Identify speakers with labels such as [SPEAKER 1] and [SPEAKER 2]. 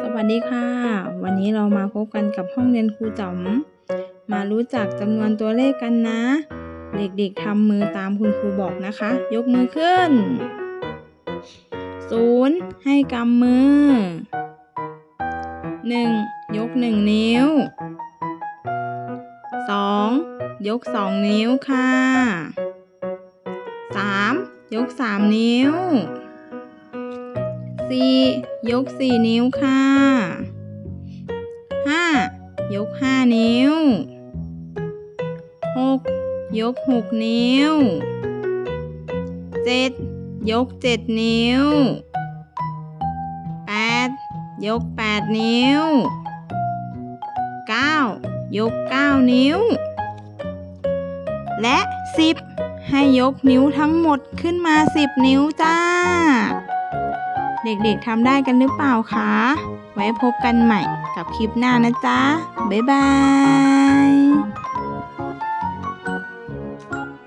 [SPEAKER 1] สวัสดีค่ะ วันนี้เรามาพบกันกับห้องเรียนครูจ๋อม มารู้จักจำนวนตัวเลขกันนะ เด็กๆทำมือตามคุณครูบอกนะคะ ยกมือขึ้นศูนย์ให้กำมือหนึ่งยกหนึ่งนิ้วสองยกสองนิ้วค่ะสามยกสามนิ้ว สี่ยกสี่นิ้วค่ะห้ายกห้านิ้วหกยกหกนิ้วเจ็ดยกเจ็ดนิ้วแปดยกแปดนิ้วเก้ายกเก้านิ้ว และสิบให้ยกนิ้วทั้งหมดขึ้นมาสิบนิ้วจ้า เด็กๆทำได้กันหรือเปล่าคะ ไว้พบกันใหม่กับคลิปหน้านะจ๊ะ บ๊ายบาย